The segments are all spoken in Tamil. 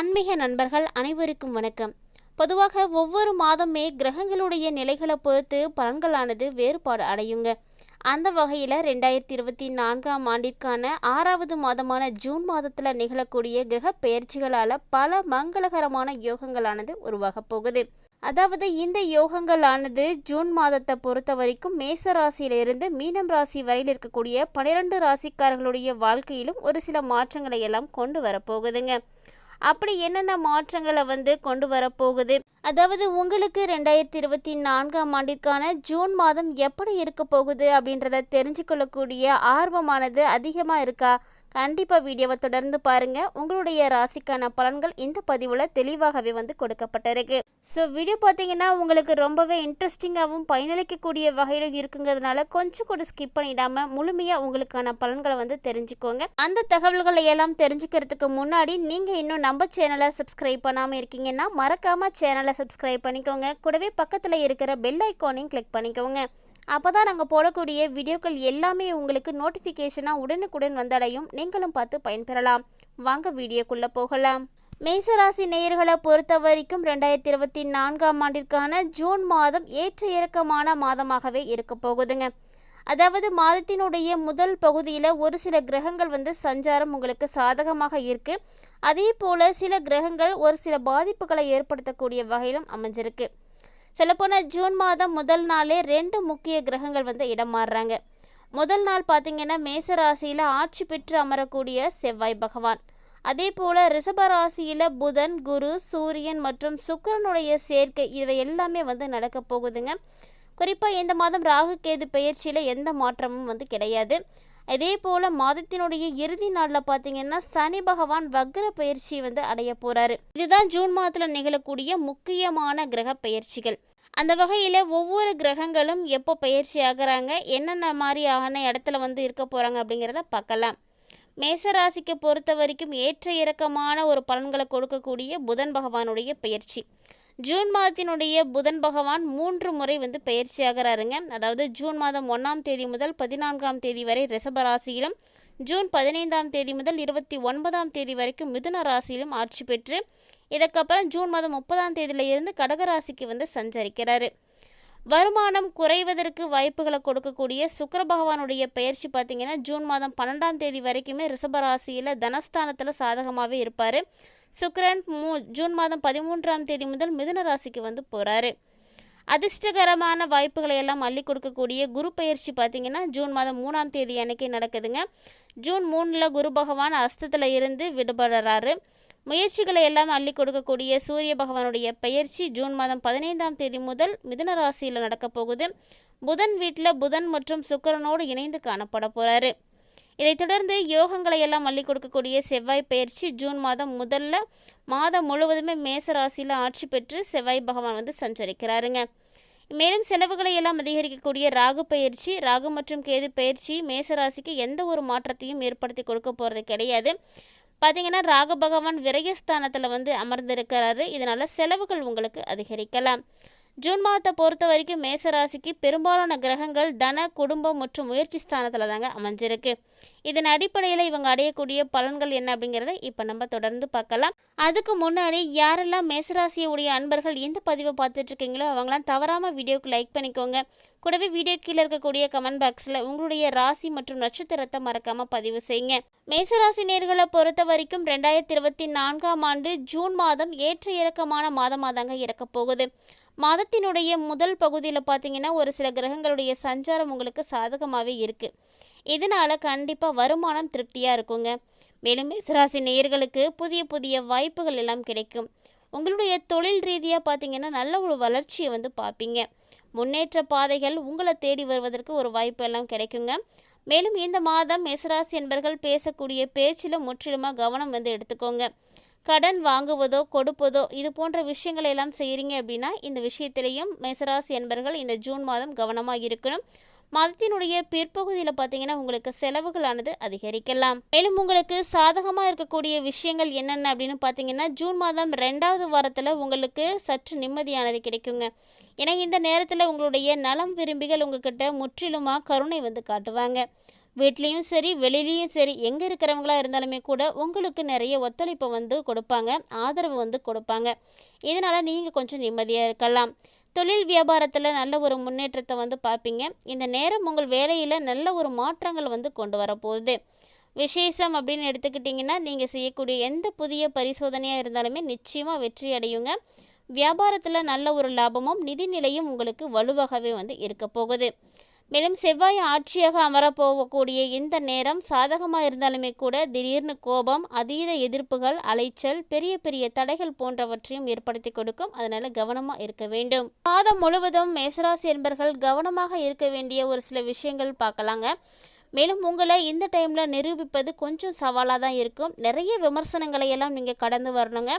அன்மீக நண்பர்கள் அனைவருக்கும் வணக்கம். பொதுவாக ஒவ்வொரு மாதமே கிரகங்களுடைய நிலைகளை பொறுத்து பலன்களானது வேறுபாடு அடையுங்க. அந்த வகையில் ரெண்டாயிரத்தி இருபத்தி நான்காம் ஆண்டிற்கான ஆறாவது மாதமான ஜூன் மாதத்தில் நிகழக்கூடிய கிரக பெயர்ச்சிகளால் பல மங்களகரமான யோகங்களானது உருவாக போகுது. அதாவது இந்த யோகங்களானது ஜூன் மாதத்தை பொறுத்த வரைக்கும் மேச ராசியிலிருந்து மீனம் ராசி வரையில் இருக்கக்கூடிய பனிரெண்டு ராசிக்காரர்களுடைய வாழ்க்கையிலும் ஒரு சில மாற்றங்களை எல்லாம் கொண்டு வரப்போகுதுங்க அப்படி என்னென்ன மாற்றங்களை வந்து கொண்டு வரப்போகுது? அதாவது உங்களுக்கு ரெண்டாயிரத்தி இருபத்தி நான்காம் ஆண்டிற்கான ஜூன் மாதம் எப்படி இருக்க போகுது அப்படின்றத தெரிஞ்சுக்கொள்ளக்கூடிய ஆர்வமானது அதிகமாக இருக்கா? கண்டிப்பாக வீடியோவை தொடர்ந்து பாருங்க. உங்களுடைய ராசிக்கான பலன்கள் இந்த பதிவில் தெளிவாகவே வந்து கொடுக்கப்பட்டிருக்கு. ஸோ வீடியோ பார்த்தீங்கன்னா உங்களுக்கு ரொம்பவே இன்ட்ரெஸ்டிங்காகவும் பயனளிக்கக்கூடிய வகையிலும் இருக்குங்கிறதுனால கொஞ்சம் கூட ஸ்கிப் பண்ணிடாமல் முழுமையாக உங்களுக்கான பலன்களை வந்து தெரிஞ்சுக்கோங்க. அந்த தகவல்களை எல்லாம் தெரிஞ்சுக்கிறதுக்கு முன்னாடி நீங்கள் இன்னும் நம்ம சேனலை சப்ஸ்கிரைப் பண்ணாமல் இருக்கீங்கன்னா மறக்காமல் சேனலை சப்ஸ்கிரைப் பண்ணிக்கோங்க. கூடவே பக்கத்தில் இருக்கிற பெல் ஐக்கானையும் கிளிக் பண்ணிக்கோங்க. அப்போ தான் நாங்கள் போடக்கூடிய வீடியோக்கள் எல்லாமே உங்களுக்கு நோட்டிஃபிகேஷனாக உடனுக்குடன் வந்தடையும். நீங்களும் பார்த்து பயன்பெறலாம். வாங்க வீடியோக்குள்ளே போகலாம். மேசராசி நேயர்களை பொறுத்த வரைக்கும் ரெண்டாயிரத்தி இருபத்தி நான்காம் ஆண்டிற்கான ஜூன் மாதம் ஏற்ற இறக்கமான மாதமாகவே இருக்க போகுதுங்க. அதாவது மாதத்தினுடைய முதல் பகுதியில் ஒரு சில கிரகங்கள் வந்து சஞ்சாரம் உங்களுக்கு சாதகமாக இருக்கு. அதே போல் சில கிரகங்கள் ஒரு சில பாதிப்புகளை ஏற்படுத்தக்கூடிய வகையிலும் அமைஞ்சிருக்கு. சொல்லப்போனால் ஜூன் மாதம் முதல் நாளே ரெண்டு முக்கிய கிரகங்கள் வந்து இடம் மாறுறாங்க. முதல் நாள் பார்த்தீங்கன்னா மேச ராசியில் ஆட்சி பெற்று அமரக்கூடிய செவ்வாய் பகவான். அதே போல் ரிஷப ராசியில் புதன் குரு சூரியன் மற்றும் சுக்கிரனுடைய சேர்க்கை இவை எல்லாமே வந்து நடக்க போகுதுங்க. குறிப்பாக இந்த மாதம் ராகு கேது பெயர்ச்சியில் எந்த மாற்றமும் வந்து கிடையாது. அதே போல் மாதத்தினுடைய இறுதி நாளில் பார்த்தீங்கன்னா சனி பகவான் வக்ர பயிற்சி வந்து அடைய போகிறாரு இதுதான் ஜூன் மாதத்தில் நிகழக்கூடிய முக்கியமான கிரக பயிற்சிகள் அந்த வகையில் ஒவ்வொரு கிரகங்களும் எப்போ பயிற்சி ஆகுறாங்க என்னென்ன மாதிரியான இடத்துல வந்து இருக்க போகிறாங்க அப்படிங்கிறத பார்க்கலாம். மேசராசிக்கு பொறுத்த வரைக்கும் ஏற்ற இறக்கமான ஒரு பலன்களை கொடுக்கக்கூடிய புதன் பகவானுடைய பயிற்சி ஜூன் மாதத்தினுடைய புதன் பகவான் மூன்று முறை வந்து பயிற்சி ஆகிறாருங்க அதாவது ஜூன் மாதம் ஒன்றாம் தேதி முதல் பதினான்காம் தேதி வரை ரிஷப ராசியிலும் ஜூன் பதினைந்தாம் தேதி முதல் இருபத்தி ஒன்பதாம் தேதி வரைக்கும் மிதுன ராசியிலும் ஆட்சி பெற்று இதுக்கப்புறம் ஜூன் மாதம் முப்பதாம் தேதியிலிருந்து கடகராசிக்கு வந்து சஞ்சரிக்கிறாரு. வருமானம் குறைவதற்கு வாய்ப்புகளை கொடுக்கக்கூடிய சுக்கர பகவானுடைய பயிற்சி பார்த்தீங்கன்னா ஜூன் மாதம் பன்னெண்டாம் தேதி வரைக்குமே ரிஷபராசியில் தனஸ்தானத்தில் சாதகமாகவே இருப்பார். சுக்கரன் மூ ஜூன் மாதம் பதிமூன்றாம் தேதி முதல் மிதுன ராசிக்கு வந்து போகிறாரு அதிர்ஷ்டகரமான வாய்ப்புகளை எல்லாம் அள்ளி கொடுக்கக்கூடிய குரு பயிற்சி பார்த்தீங்கன்னா ஜூன் மாதம் மூணாம் தேதி அன்னைக்கு நடக்குதுங்க. ஜூன் மூணில் குரு பகவான் அஸ்தத்தில் இருந்து விடுபடுறாரு. முயற்சிகளை எல்லாம் அள்ளி கொடுக்கக்கூடிய சூரிய பகவானுடைய பயிற்சி ஜூன் மாதம் பதினைந்தாம் தேதி முதல் மிதுன ராசியில் நடக்கப் போகுது. புதன் வீட்டில் புதன் மற்றும் சுக்கரனோடு இணைந்து காணப்பட போகிறாரு இதைத் தொடர்ந்து யோகங்களை எல்லாம் அள்ளி கொடுக்கக்கூடிய செவ்வாய் பயிற்சி ஜூன் மாதம் முதல்ல மாதம் முழுவதுமே மேச ராசியில் ஆட்சி பெற்று செவ்வாய் பகவான் வந்து சஞ்சரிக்கிறாருங்க. மேலும் செலவுகளை எல்லாம் அதிகரிக்கக்கூடிய ராகு பயிற்சி ராகு மற்றும் கேது பயிற்சி மேச ராசிக்கு எந்த ஒரு மாற்றத்தையும் ஏற்படுத்தி கொடுக்க போகிறது கிடையாது. பார்த்தீங்கன்னா ராகு பகவான் விரயஸ்தானத்தில் வந்து அமர்ந்திருக்கிறாரு. இதனால் செலவுகள் உங்களுக்கு அதிகரிக்கலாம். ஜூன் மாதத்தை பொறுத்த வரைக்கும் மேசராசிக்கு பெரும்பாலான கிரகங்கள் தன குடும்பம் மற்றும் முயற்சி ஸ்தானத்தில் தாங்க அமைஞ்சிருக்கு. இதன் அடிப்படையில் இவங்க அடையக்கூடிய பலன்கள் என்ன அப்படிங்கிறத இப்போ நம்ம தொடர்ந்து பார்க்கலாம். அதுக்கு முன்னாடி யாரெல்லாம் மேசராசியுடைய அன்பர்கள் இந்த பதிவை பார்த்துட்டு இருக்கீங்களோ அவங்களாம் தவறாமல் வீடியோக்கு லைக் பண்ணிக்கோங்க. கூடவே வீடியோ கீழே இருக்கக்கூடிய கமெண்ட் பாக்ஸில் உங்களுடைய ராசி மற்றும் நட்சத்திரத்தை மறக்காமல் பதிவு செய்யுங்க. மேசராசி நேர்களை பொறுத்த வரைக்கும் ரெண்டாயிரத்தி இருபத்தி நான்காம் ஆண்டு ஜூன் மாதம் ஏற்ற இறக்கமான மாதமாக தாங்க இறக்க போகுது. மாதத்தினுடைய முதல் பகுதியில் பார்த்தீங்கன்னா ஒரு சில கிரகங்களுடைய சஞ்சாரம் உங்களுக்கு சாதகமாகவே இருக்குது இதனால் கண்டிப்பாக வருமானம் திருப்தியாக இருக்குங்க. மேலும் மேசராசி நேயர்களுக்கு புதிய புதிய வாய்ப்புகள் எல்லாம் கிடைக்கும். உங்களுடைய தொழில் ரீதியாக பார்த்தீங்கன்னா நல்ல ஒரு வளர்ச்சியை வந்து பார்ப்பீங்க முன்னேற்ற பாதைகள் உங்களை தேடி வருவதற்கு ஒரு வாய்ப்பு எல்லாம் கிடைக்குங்க. மேலும் இந்த மாதம் மேசராசி என்பர்கள் பேசக்கூடிய பேச்சில் முற்றிலுமாக கவனம் வந்து எடுத்துக்கோங்க. கடன் வாங்குவதோ கொடுப்பதோ இது போன்ற விஷயங்களை எல்லாம் செய்கிறீங்க அப்படின்னா இந்த விஷயத்திலையும் மேசராசி என்பர்கள் இந்த ஜூன் மாதம் கவனமாக இருக்கணும். மதத்தினுடைய பிற்பகுதியில் பார்த்தீங்கன்னா உங்களுக்கு செலவுகளானது அதிகரிக்கலாம். மேலும் உங்களுக்கு சாதகமாக இருக்கக்கூடிய விஷயங்கள் என்னென்ன அப்படின்னு பார்த்தீங்கன்னா ஜூன் மாதம் ரெண்டாவது வாரத்தில் உங்களுக்கு சற்று நிம்மதியானது கிடைக்குங்க. ஏன்னா இந்த நேரத்தில் உங்களுடைய நலம் விரும்பிகள் உங்ககிட்ட முற்றிலுமாக கருணை வந்து காட்டுவாங்க. வீட்லேயும் சரி வெளியிலையும் சரி எங்கே இருக்கிறவங்களா இருந்தாலுமே கூட உங்களுக்கு நிறைய ஒத்துழைப்பை வந்து கொடுப்பாங்க ஆதரவு வந்து கொடுப்பாங்க. இதனால் நீங்கள் கொஞ்சம் நிம்மதியாக இருக்கலாம். தொழில் வியாபாரத்தில் நல்ல ஒரு முன்னேற்றத்தை வந்து பார்ப்பீங்க. இந்த நேரம் உங்கள் வேலையில் நல்ல ஒரு மாற்றங்கள் வந்து கொண்டு வரப்போகுது விசேஷம் அப்படின்னு எடுத்துக்கிட்டிங்கன்னா நீங்கள் செய்யக்கூடிய எந்த புதிய பரிசோதனையாக இருந்தாலுமே நிச்சயமாக வெற்றி அடையுங்க. வியாபாரத்தில் நல்ல ஒரு லாபமும் நிதிநிலையும் உங்களுக்கு வலுவாகவே வந்து இருக்க போகுது. மேலும் செவ்வாய் ஆட்சியாக அமரப்போகக்கூடிய இந்த நேரம் சாதகமாக இருந்தாலுமே கூட திடீர்னு கோபம் அதீத எதிர்ப்புகள் அலைச்சல் பெரிய பெரிய தடைகள் போன்றவற்றையும் ஏற்படுத்தி கொடுக்கும். அதனால கவனமாக இருக்க வேண்டும். மாதம் முழுவதும் மேசராசி என்பர்கள் கவனமாக இருக்க வேண்டிய ஒரு சில விஷயங்கள் பார்க்கலாங்க. மேலும் உங்களை இந்த டைமில் நிரூபிப்பது கொஞ்சம் சவாலாக தான் இருக்கும். நிறைய விமர்சனங்களை எல்லாம் நீங்கள் கடந்து வரணுங்க.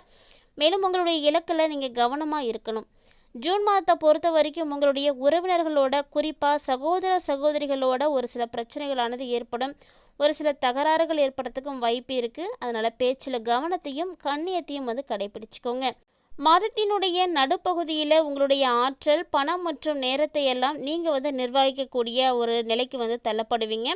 மேலும் உங்களுடைய இலக்கில் நீங்கள் கவனமாக இருக்கணும். ஜூன் மாதத்தை பொறுத்த வரைக்கும் உங்களுடைய உறவினர்களோட குறிப்பாக சகோதர சகோதரிகளோட ஒரு சில பிரச்சனைகளானது ஏற்படும். ஒரு சில தகராறுகள் ஏற்படுறதுக்கும் வாய்ப்பு இருக்குது அதனால் பேச்சில் கவனத்தையும் கண்ணியத்தையும் வந்து கடைபிடிச்சிக்கோங்க. மாதத்தினுடைய நடுப்பகுதியில் உங்களுடைய ஆற்றல் பணம் மற்றும் நேரத்தை எல்லாம் நீங்கள் வந்து நிர்வகிக்கக்கூடிய ஒரு நிலைக்கு வந்து தள்ளப்படுவீங்க.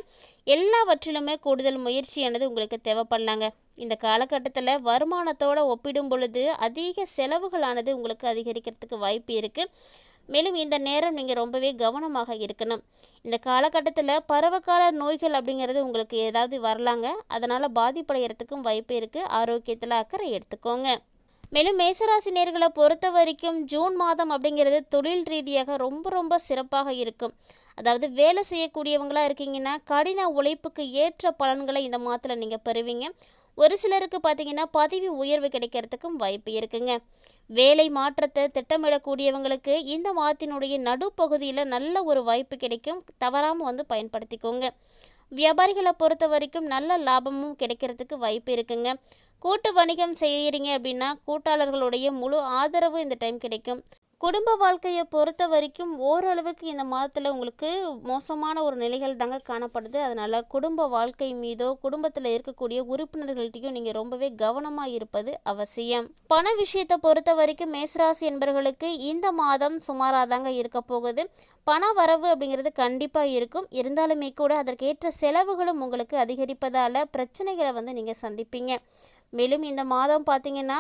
எல்லாவற்றிலுமே கூடுதல் முயற்சியானது உங்களுக்கு தேவைப்படலாங்க. இந்த காலகட்டத்தில் வருமானத்தோடு ஒப்பிடும் பொழுது அதிக செலவுகளானது உங்களுக்கு அதிகரிக்கிறதுக்கு வாய்ப்பு இருக்குது மேலும் இந்த நேரம் நீங்கள் ரொம்பவே கவனமாக இருக்கணும். இந்த காலகட்டத்தில் பருவகால நோய்கள் அப்படிங்கிறது உங்களுக்கு ஏதாவது வரலாங்க. அதனால் பாதிப்படைகிறதுக்கும் வாய்ப்பு இருக்குது ஆரோக்கியத்தில் அக்கறை எடுத்துக்கோங்க. மேலும் மேசராசி நேர்களை பொறுத்த வரைக்கும் ஜூன் மாதம் அப்படிங்கிறது தொழில் ரீதியாக ரொம்ப ரொம்ப சிறப்பாக இருக்கும். அதாவது வேலை செய்யக்கூடியவங்களாக இருக்கீங்கன்னா கடின உழைப்புக்கு ஏற்ற பலன்களை இந்த மாதத்தில் நீங்கள் பெறுவீங்க. ஒரு சிலருக்கு பார்த்தீங்கன்னா பதவி உயர்வு கிடைக்கிறதுக்கும் வாய்ப்பு இருக்குங்க. வேலை மாற்றத்தை திட்டமிடக்கூடியவங்களுக்கு இந்த மாதத்தினுடைய நடுப்பகுதியில் நல்ல ஒரு வாய்ப்பு கிடைக்கும். தவறாமல் வந்து பயன்படுத்திக்கோங்க. வியாபாரிகளை பொறுத்த வரைக்கும் நல்ல லாபமும் கிடைக்கிறதுக்கு வாய்ப்பு இருக்குங்க. கூட்டு வணிகம் செய்கிறீங்க அப்படின்னா கூட்டாளர்களுடைய முழு ஆதரவு இந்த டைம் கிடைக்கும். குடும்ப வாழ்க்கையை பொறுத்த வரைக்கும் ஓரளவுக்கு இந்த மாதத்தில் உங்களுக்கு மோசமான ஒரு நிலைகள் தாங்க காணப்படுது. அதனால் குடும்ப வாழ்க்கை மீதோ குடும்பத்தில் இருக்கக்கூடிய உறுப்பினர்கள்ட்டையும் நீங்கள் ரொம்பவே கவனமாக இருப்பது அவசியம். பண விஷயத்தை பொறுத்த வரைக்கும் மேசராசி என்பவர்களுக்கு இந்த மாதம் சுமாராக தாங்க இருக்க போகுது. பண வரவு அப்படிங்கிறது கண்டிப்பாக இருக்கும். இருந்தாலுமே கூட அதற்கேற்ற செலவுகளும் உங்களுக்கு அதிகரிப்பதால் பிரச்சனைகளை வந்து நீங்கள் சந்திப்பீங்க. மேலும் இந்த மாதம் பார்த்தீங்கன்னா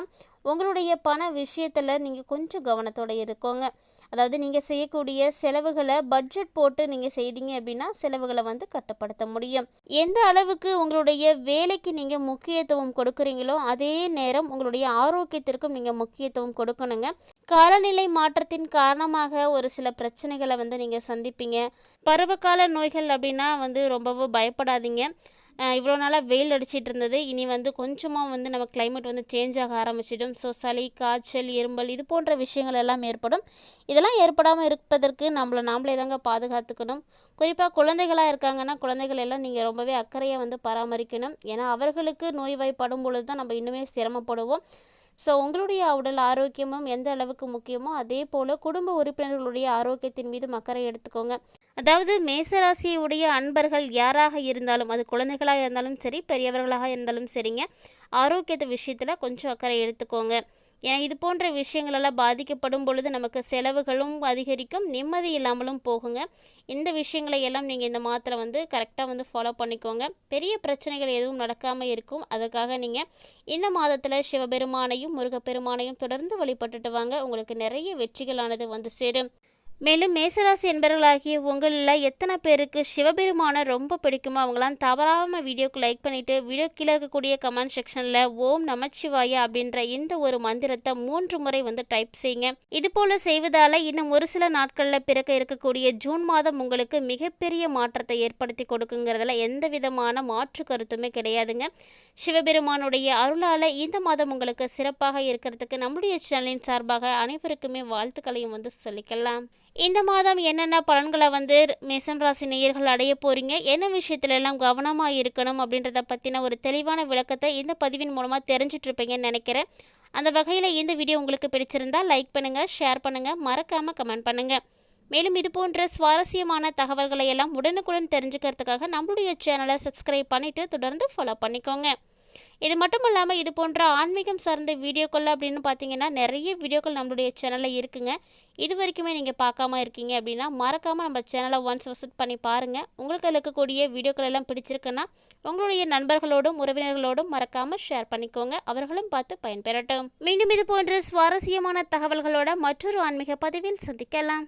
உங்களுடைய பண விஷயத்தில் நீங்கள் கொஞ்சம் கவனத்தோடு இருக்கோங்க. அதாவது நீங்கள் செய்யக்கூடிய செலவுகளை பட்ஜெட் போட்டு நீங்கள் செய்தீங்க அப்படின்னா செலவுகளை வந்து கட்டுப்படுத்த முடியும். எந்த அளவுக்கு உங்களுடைய வேலைக்கு நீங்கள் முக்கியத்துவம் கொடுக்குறீங்களோ அதே நேரம் உங்களுடைய ஆரோக்கியத்திற்கும் நீங்கள் முக்கியத்துவம் கொடுக்கணுங்க. காலநிலை மாற்றத்தின் காரணமாக ஒரு சில பிரச்சனைகளை வந்து நீங்கள் சந்திப்பீங்க. பருவகால நோய்கள் அப்படின்னா வந்து ரொம்பவும் பயப்படாதீங்க. இவ்வளோ நாளாக வெயில் அடிச்சிட்டு இருந்தது. இனி வந்து கொஞ்சமாக வந்து நம்ம கிளைமேட் வந்து சேஞ்ச் ஆக ஆரம்பிச்சிடும். ஸோ சளி காய்ச்சல் இரும்பல் இது போன்ற விஷயங்கள் எல்லாம் ஏற்படும். இதெல்லாம் ஏற்படாமல் இருப்பதற்கு நம்மளை நாமளே தாங்க பாதுகாத்துக்கணும். குறிப்பாக குழந்தைகளாக இருக்காங்கன்னா குழந்தைகள் எல்லாம் நீங்கள் ரொம்பவே அக்கறையாக வந்து பராமரிக்கணும். ஏன்னா அவர்களுக்கு நோய்வாய்ப்படும் பொழுது தான் நம்ம இன்னுமே சிரமப்படுவோம். ஸோ உங்களுடைய உடல் ஆரோக்கியமும் எந்த அளவுக்கு முக்கியமோ அதே போல் குடும்ப உறுப்பினர்களுடைய ஆரோக்கியத்தின் மீது அக்கறை எடுத்துக்கோங்க. அதாவது மேசராசியுடைய அன்பர்கள் யாராக இருந்தாலும் அது குழந்தைகளாக இருந்தாலும் சரி பெரியவர்களாக இருந்தாலும் சரிங்க ஆரோக்கியத்தை விஷயத்தில் கொஞ்சம் அக்கறை எடுத்துக்கோங்க. இது போன்ற விஷயங்களெல்லாம் பாதிக்கப்படும் பொழுது நமக்கு செலவுகளும் அதிகரிக்கும் நிம்மதி இல்லாமலும் போகுங்க. இந்த விஷயங்களை எல்லாம் நீங்கள் இந்த மாதத்தில் வந்து கரெக்டாக வந்து ஃபாலோ பண்ணிக்கோங்க. பெரிய பிரச்சனைகள் எதுவும் நடக்காமல் இருக்கும். அதுக்காக நீங்கள் இந்த மாதத்தில் சிவபெருமானையும் முருகப்பெருமானையும் தொடர்ந்து வழிபட்டுட்டு வாங்க. உங்களுக்கு நிறைய வெற்றிகளானது வந்து சேரும். மேலும் மேசராசி என்பவர்களாகிய உங்களில் எத்தனை பேருக்கு சிவபெருமானை ரொம்ப பிடிக்குமோ அவங்களாம் தவறாமல் வீடியோக்கு லைக் பண்ணிவிட்டு வீடியோ கீழே இருக்கக்கூடிய கமெண்ட் செக்ஷனில் ஓம் நமச்சிவாய அப்படின்ற இந்த ஒரு மந்திரத்தை மூன்று முறை வந்து டைப் செய்யுங்க. இது போல் செய்வதால் இன்னும் ஒரு சில நாட்களில் பிறக்க இருக்கக்கூடிய ஜூன் மாதம் உங்களுக்கு மிகப்பெரிய மாற்றத்தை ஏற்படுத்தி கொடுக்குங்கிறதுல எந்த விதமான மாற்று கருத்துமே கிடையாதுங்க. சிவபெருமானுடைய அருளால் இந்த மாதம் உங்களுக்கு சிறப்பாக இருக்கிறதுக்கு நம்முடைய சேனலின் சார்பாக அனைவருக்குமே வாழ்த்துக்களையும் வந்து சொல்லிக்கலாம். இந்த மாதம் என்னென்ன பலன்களை வந்து மேசம் ராசி நேயர்கள் அடைய போகிறீங்க என்ன விஷயத்துல எல்லாம் கவனமாக இருக்கணும்? அப்படின்றத பற்றின ஒரு தெளிவான விளக்கத்தை இந்த பதிவின் மூலமாக தெரிஞ்சிட்டு இருப்பீங்கன்னு நினைக்கிறேன். அந்த வகையில் இந்த வீடியோ உங்களுக்கு பிடிச்சிருந்தா லைக் பண்ணுங்கள் ஷேர் பண்ணுங்கள் மறக்காமல் கமெண்ட் பண்ணுங்கள் மேலும் இது போன்ற சுவாரஸ்யமான தகவல்களை எல்லாம் உடனுக்குடன் தெரிஞ்சுக்கிறதுக்காக நம்மளுடைய சேனலை சப்ஸ்கிரைப் பண்ணிவிட்டு தொடர்ந்து ஃபாலோ பண்ணிக்கோங்க. இது மட்டும் இல்லாமல் இது போன்ற ஆன்மீகம் சார்ந்த வீடியோக்கள் அப்படின்னு பார்த்தீங்கன்னா நிறைய வீடியோக்கள் நம்மளுடைய சேனலில் இருக்குங்க. இது வரைக்குமே நீங்கள் பார்க்காம இருக்கீங்க அப்படின்னா மறக்காமல் நம்ம சேனலை ஒன்ஸ் விசிட் பண்ணி பாருங்கள் உங்களுக்கு அதில் இருக்கக்கூடிய வீடியோக்கள் எல்லாம் பிடிச்சிருக்குன்னா உங்களுடைய நண்பர்களோடும் உறவினர்களோடும் மறக்காமல் ஷேர் பண்ணிக்கோங்க. அவர்களும் பார்த்து பயன்பெறட்டும். மீண்டும் இது போன்ற சுவாரஸ்யமான தகவல்களோட மற்றொரு ஆன்மீக பதிவில் சந்திக்கலாம்.